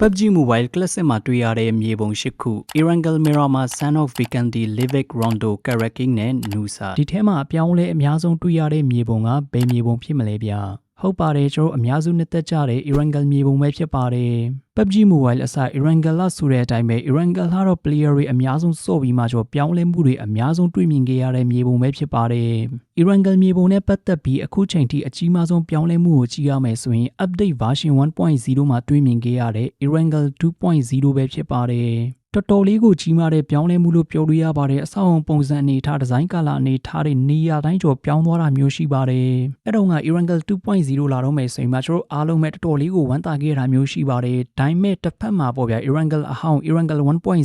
PUBG Mobile Classic မှာတွေ့ရတဲ့မြေပုံ၈ခု Erangel Miramar Son of Vikendi Livik Rondo Karaking နဲ့ Nusa ဒီထဲမှာအပြောင်းအလဲအများဆုံးတွေ့ရတဲ့မြေပုံကဘယ်မြေပုံဖြစ်မလဲဗျာဟုတ်ပါတယ်ကျွန်တော်အများစုနှစ်သက်ကြတဲ့ Erangel မြေပုံပဲဖြစ်ပါတယ် PUBG Mobile အစ Erangel လာဆိုတဲ့အတိုင်းပဲ Erangel ဟာတော့ player တွေအများဆုံးစော့ပြီးမှကျွန်တော်ပြောင်းလဲမှုတွေအများဆုံးတွေ့မြင်ခဲ့ရတဲ့မြေပုံပဲဖြစ်ပါတယ် Erangel မြေပုံနဲ့ပတ်သက်ပြီးအခုချိန်ထိအကြီးမားဆုံးပြောင်းလဲမှုကိုကြည့်ရမယ်ဆိုရင် update version 1.0မှာတွေ့မြင်ခဲ့ရတဲ့ Erangel 2.0ပဲဖြစ်ပါတယ်တော်တော်လေးကိုကြီးမားတဲ့ပြောင်းလဲမှုလို့ပြောလို့ရပါတယ်အဆောက်အုံပုံစံအနေထားဒီဇိုင်းကာလာအနေထားတွေနေရာတိုင်းကျော်ပြောင်းသွားတာမျိုးရှိပါတယ်အဲ့တော့က Erangel 2.0လာတော့မယ်ဆိုရင်မှကျွန်တော်အားလုံးပဲတော်တော်လေးကိုဝမ်းသာခဲ့တာမျိုးရှိပါတယ်ဒါပေမဲ့တစ်ဖက်မှာပေါ့ဗျာ Erangel အဟောင်း Erangel 1.0ကို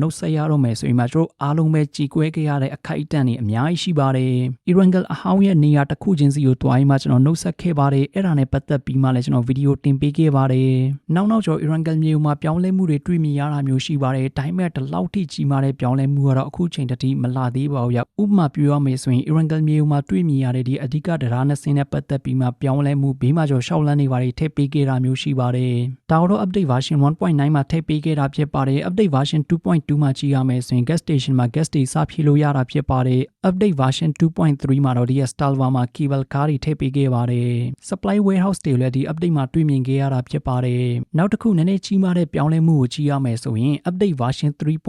နှုတ်ဆက်ရတော့မယ်ဆိုရင်မှကျွန်တော်အားလုံးပဲကြည်ကွဲခဲ့ရတဲ့အခိုက်အတန့်တွေအများကြီးရှိပါတယ် Erangel အဟောင်းရဲ့နေရာတစ်ခုချင်းစီကိုတွားပြီးမှကျွန်တော်နှုတ်ဆက်ခဲ့ပါတယ်အဲ့ဒါနဲ့ပတ်သက်ပြီးမှလည်းကျွန်တော်ဗီဒီယိုတင်ပေးခဲ့ပါတယ်နောက်နောက်ကျော် Erangel မျိုးမှာပြောင်းလဲမှုတွေတွေ့မြင်ရတာမျိုးရှိပါတယ်ဒါပေမဲ့ဒီလောက်ထိကြီးမားတဲ့ပြောင်းလဲမှုကတော့အခုချိန်တည်းမလာသေးပါဘူးဗျဥပမာပြောရမယ်ဆိုရင် Erangel မျိုးမှာတွေ့မြင်ရတဲ့ဒီအဓိကတရားနဲ့ဆင်းနဲ့ပတ်သက်ပြီးမှပြောင်းလဲမှုဘေးမှာကျော်ရှောက်လန်းနေပါတယ်ထည့်ပေးခဲ့တာမျိုးရှိပါတယ်ဒါတော့ update version 1.9မှာထည့်ပေးခဲ့တာဖြစ်ပါတယ် update version 2.2မှာကြည့်ရမယ်ဆိုရင် gas station မှာ gas တွေစဖြည့်လို့ရတာဖြစ်ပါတယ် update version 2.3မှာတော့ဒီ Stalva မှာ cable car တွေထည့်ပေးခဲ့ပါတယ် supply warehouse တွေလည်းဒီ update မှာတွေ့မြင်ခဲ့ရတာဖြစ်ပါတယ်နောက်တစ်ခုနည်းနည်းကြီးမားတဲ့ပြောင်းလဲမှုကိုကြည့်ရမယ်ဆိုရင် update version 3.3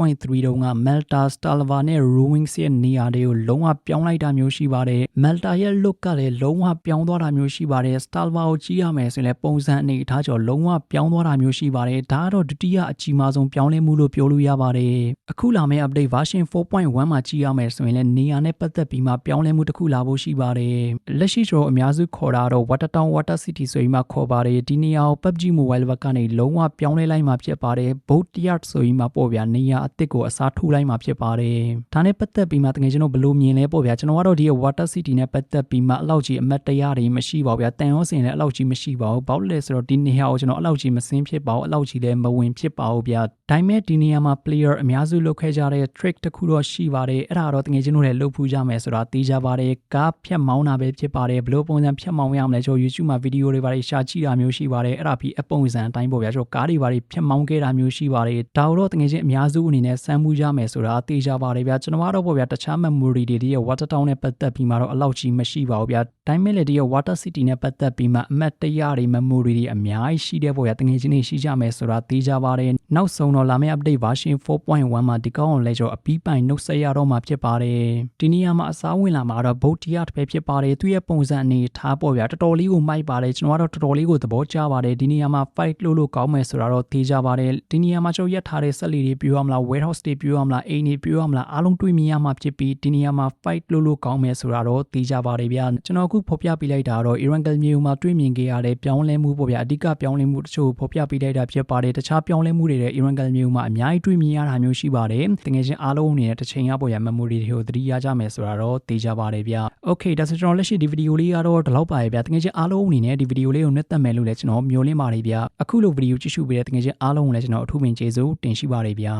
တုန်းက Melta Stalva နဲ့ Ruins ရဲ့နေရာတွေကိုလုံးဝပြောင်းလိုက်တာမျိုးရှိပါတယ် Melta ရဲ့ look ကလည်းလုံးဝပြောင်းသွားတာမျိုးရှိပါတယ် Stalva ကိုကြည့်ရမယ်ဆိုရင်လည်းပုံစံအနေအထားကျော်လုံးဝပြောင်းသွားတာမျိုးရှိပါတယ်ဒါကတော့ဒုတိယအကြီးမားဆုံးပြောင်းလဲမှုလို့ပြောလို့ရပါတယ်အခုလာမယ့် update version 4.1မှာကြည့်ရမယ်ဆိုရင်လည်းနေရာနဲ့ပတ်သက်ပြီးမှပြောင်းလဲမှုတစ်ခုလာဖို့ရှိပါတယ်လက်ရှိကျွန်တော်အများစုခေါ်တာတော့ Water Town Water City ဆိုပြီးမှခေါ်ပါတယ်ဒီနေရာကို PUBG Mobile ဘက်ကနေလုံးဝပြောင်းလဲလိုက်မှဖြစ်ပါတယ် Boat Yard ဆိုပြီးမှပေါ့ဗျာနေရာအစ်စ်ကိုအစားထိုးလိုက်မှဖြစ်ပါတယ်ဒါနဲ့ပတ်သက်ပြီးမှတကယ်ကျွန်တော်ဘယ်လိုမြင်လဲပေါ့ဗျာကျွန်တော်ကတော့ဒီ Water City နဲ့ပတ်သက်ပြီးမှအလောက်ကြီးအမတ်တရားတွေမရှိပါဘူးဗျာတန်ရောစင်လည်းအလောက်ကြီးမရှိပါဘူးဘာလို့လဲဆိုတော့ဒီနေရာကိုကျွန်တော်အလောက်ကြီးမစင်းဖြစ်ပါဘူးအလောက်ကြီးလည်းမဝင်ဖြစ်ပါဘူးဗျာဒါပေမဲ့ဒီနေရာမှာ player အများစုလုပ်ခဲ့ကြတဲ့ trick တစ်ခုတော့ရှိပါတယ်အဲ့ဒါတော့တကယ်ကျွန်တော်လည်းလုပ်ဖူးကြမယ်ဆိုတာသိကြပါတယ်ကားဖြတ်မောင်းတာပဲဖြစ်ပါတယ်ဘယ်လိုပုံစံဖြတ်မောင်းရမလဲကျွန်တော် YouTube မှာဗီဒီယိုတွေပါရှာကြည့်တာမျိုးရှိပါတယ်အဲ့ဒါပြီးအပုံစံအတိုင်းပေါ့ဗျာကျွန်တော်ကားတွေပါဖြတ်မောင်းခဲ့တာမျိုးရှိပါတယ်ဒါတော့တကယ်ချင်းအများစုအနေနဲ့စမ်းမှုကြမယ်ဆိုတာသိကြပါတယ်ဗျာကျွန်တော်ကတော့ပေါ့ဗျာတခြား memory တွေဒီရဲ့ water town နဲ့ပတ်သက်ပြီးမှတော့အလောက်ကြီးမရှိပါဘူးဗျာဒါပေမဲ့လည်းဒီရဲ့ water city နဲ့ပတ်သက်ပြီးမှအမှတ်တရတွေ memory တွေအများကြီးရှိတဲ့ပေါ့ဗျာတကယ်ချင်းတွေရှိကြမယ်ဆိုတာသိကြပါတယ်နောက်ဆုံးတော့လာမယ့် update version 4.1မှာဒီကောင်းအောင်လဲကျွန်တော်အပီးပိုင်နှုတ်ဆက်ရတော့မှာဖြစ်ပါတယ်ဒီနေရာမှာအစားဝင်လာမှာတော့ boat တရားတစ်ပဲဖြစ်ပါတယ်သူရဲ့ပုံစံအနေထားပေါ့ဗျာတော်တော်လေးကိုမိုက်ပါတယ်ကျွန်တော်ကတော့တော်တော်လေးကိုသဘောကျပါတယ်ဒီနေရာမှာ fight လို့လို့ကောင်းမယ်ဆိုတာတော့သိကြပါတယ်ဒီနေရာမှာကျွန်တော်ရက်ထားတဲ့ဆက်လီတွေပြောရမလား warehouse တွေပြောရမလားအိမ်တွေပြောရမလားအားလုံးတွေးမြင်ရမှာဖြစ်ပြီးဒီနေရာမှာ fight လို့လို့ကောင်းမယ်ဆိုတာတော့သိကြပါတယ်ဗျာကျွန်တော်အခုဖော်ပြပေးလိုက်တာတော့ Erangel မျိုးမှာတွေးမြင်ခဲ့ရတဲ့ပြောင်းလဲမှုပေါ့ဗျာအဓိကပြောင်းလဲမှုတချို့ဖော်ပြပေးလိုက်တာဖြစ်ပါတယ်တခြားပြောင်းလဲမှုတွေတဲ့ Erangel မျိုးမှာအများကြီးတွေးမြင်ရတာမျိုးရှိပါတယ်တကယ်ချင်းအားလုံးအနေနဲ့တစ်ချိန်ရပေါ့ဗျာ memory တွေကိုသတိရကြမယ်ဆိုတာတော့သိကြပါတယ်ဗျာ Okay ဒါဆိုကျွန်တော်လက်ရှိဒီဗီဒီယိုလေးကတော့ဒီလောက်ပါပဲဗျာတကယ်ချင်းအားလုံးအနေနဲ့ဒီဗီဒီယိုလေးကိုနှစ်သက်မယ်လို့လည်းကျွန်တော်မျှော်လင့်ပါတယ်ဗျာအခုလိုဗီဒီယိုကြည့်ရှုပေးတဲ့တကယ်ချင်းအားလုံးကိုလည်းကျွန်တော်အထူးပင်ကျေးဇူးတင်ရှိပါတယ်ဗျာ